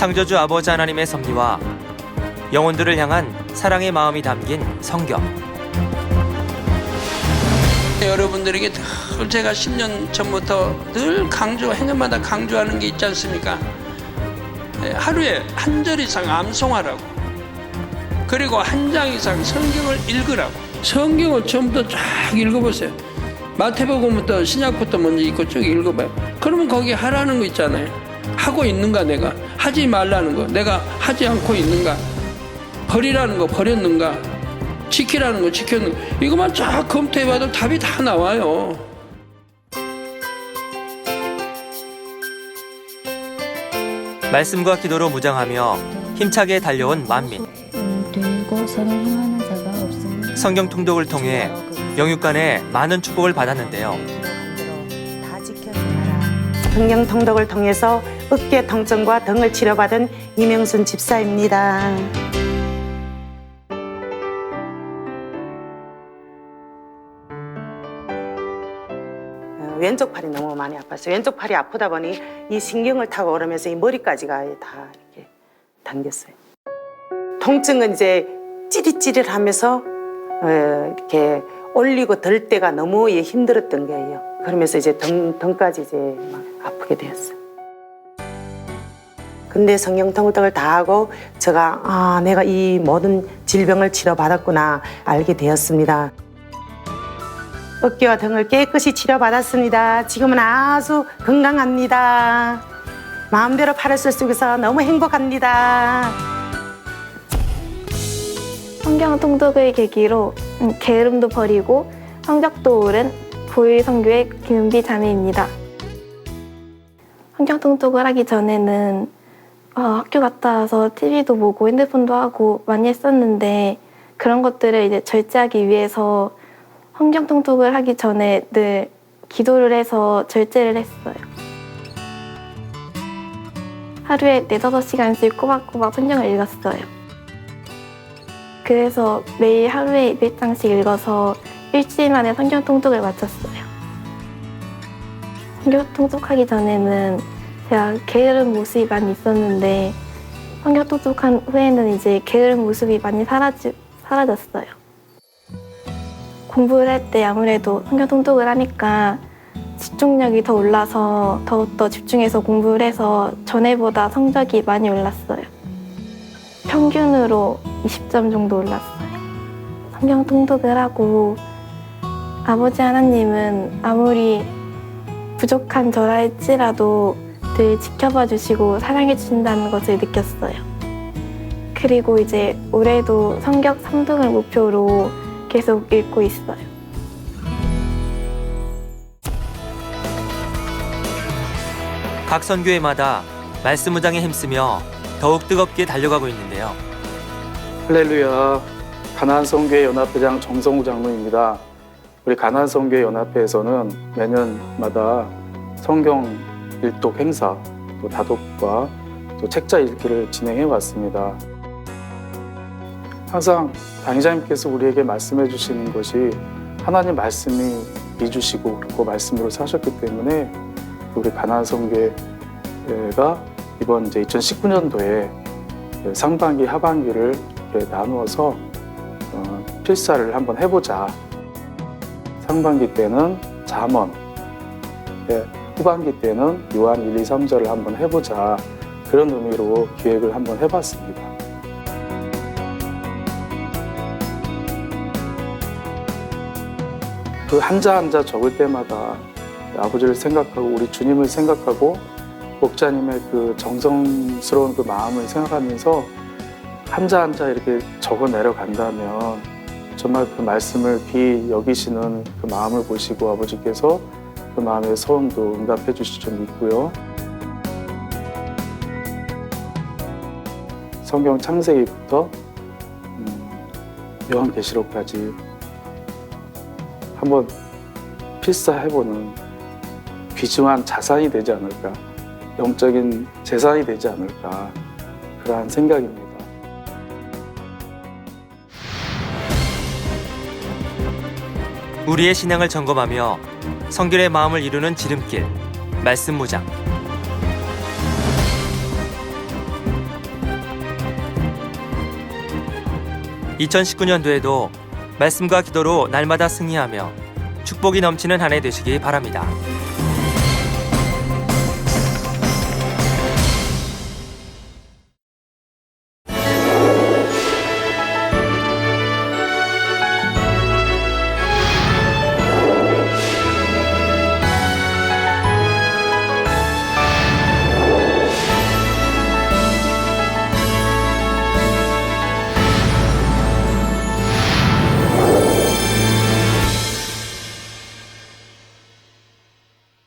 창조주 아버지 하나님의 섭리와 영혼들을 향한 사랑의 마음이 담긴 성경. 여러분들에게 늘 제가 10년 전부터 늘 강조, 해년마다 강조하는 게 있지 않습니까? 예, 하루에 한 절 이상 암송하라고. 그리고 한 장 이상 성경을 읽으라고. 성경을 처음부터 쫙 읽어보세요. 마태복음부터 신약부터 먼저 읽고 쭉 읽어봐요. 그러면 거기 하라는 거 있잖아요. 하고 있는가 내가 하지 말라는 거 내가 하지 않고 있는가 버리라는 거 버렸는가 지키라는 거 지켰는가 이것만 쫙 검토해봐도 답이 다 나와요. 말씀과 기도로 무장하며 힘차게 달려온 만민. 성경 통독을 통해 영육 간에 많은 축복을 받았는데요. 다 지켜주라. 성경 통독을 통해서 어깨 통증과 등을 치료받은 이명순 집사입니다. 어, 왼쪽 팔이 너무 많이 아팠어요. 왼쪽 팔이 아프다 보니 이 신경을 타고 오르면서 이 머리까지가 다 이렇게 당겼어요. 통증은 이제 찌릿찌릿하면서 어, 이렇게 올리고 들 때가 너무 예, 힘들었던 거예요. 그러면서 이제 등, 등까지 이제 막 아프게 되었어요. 근데 성경 통독을 다 하고 제가 아 내가 이 모든 질병을 치료받았구나 알게 되었습니다. 어깨와 등을 깨끗이 치료받았습니다. 지금은 아주 건강합니다. 마음대로 팔을 쓸 수 있어서 너무 행복합니다. 성경 통독을 계기로 음, 게으름도 버리고 성적도 오른 보일 성교의 김은비 자매입니다. 성경 통독을 하기 전에는 어, 학교 갔다 와서 TV도 보고 핸드폰도 하고 많이 했었는데 그런 것들을 이제 절제하기 위해서 성경 통독을 하기 전에 늘 기도를 해서 절제를 했어요. 하루에 네다섯 시간씩 꼬박꼬박 성경을 읽었어요. 그래서 매일 하루에 200장씩 읽어서 일주일 만에 성경 통독을 마쳤어요. 성경 통독하기 전에는 제가 게으른 모습이 많이 있었는데 성경 통독한 후에는 이제 게으른 모습이 많이 사라지, 사라졌어요. 공부를 할 때 아무래도 성경 통독을 하니까 집중력이 더 올라서 더욱더 집중해서 공부를 해서 전에보다 성적이 많이 올랐어요. 평균으로 20점 정도 올랐어요. 성경 통독을 하고 아버지 하나님은 아무리 부족한 저라 할지라도 늘 지켜봐 주시고 사랑해 주신다는 것을 느꼈어요. 그리고 이제 올해도 성격 3등을 목표로 계속 읽고 있어요. 각 선교회마다 말씀 무장에 힘쓰며 더욱 뜨겁게 달려가고 있는데요. 할렐루야. 가나안 성교회 연합회장 정성우 장로입니다. 우리 가나안 성교회 연합회에서는 매년마다 성경 일독 행사, 또 다독과 또 책자 읽기를 진행해 왔습니다. 항상 당의자님께서 우리에게 말씀해 주시는 것이 하나님 말씀이 이주시고 그 말씀으로 사셨기 때문에 우리 가나안 성교회가 이번 이제 2019년도에 상반기 하반기를 나누어서 어, 필사를 한번 해보자. 상반기 때는 잠언, 예, 후반기 때는 요한 1, 2, 3절을 한번 해보자. 그런 의미로 기획을 한번 해봤습니다. 그 한자 한자 적을 때마다 아버지를 생각하고 우리 주님을 생각하고 목자님의 그 정성스러운 그 마음을 생각하면서 한자 한자 이렇게 적어 내려간다면 정말 그 말씀을 비 여기시는 그 마음을 보시고 아버지께서 그 마음의 소원도 응답해 주실 줄 믿고요. 성경 창세기부터 음, 요한계시록까지 한번 필사해보는 귀중한 자산이 되지 않을까, 영적인 재산이 되지 않을까 그러한 생각입니다. 우리의 신앙을 점검하며 성결의 마음을 이루는 지름길 말씀 무장 (2019년도에도) 말씀과 기도로 날마다 승리하며 축복이 넘치는 한 해 되시기 바랍니다.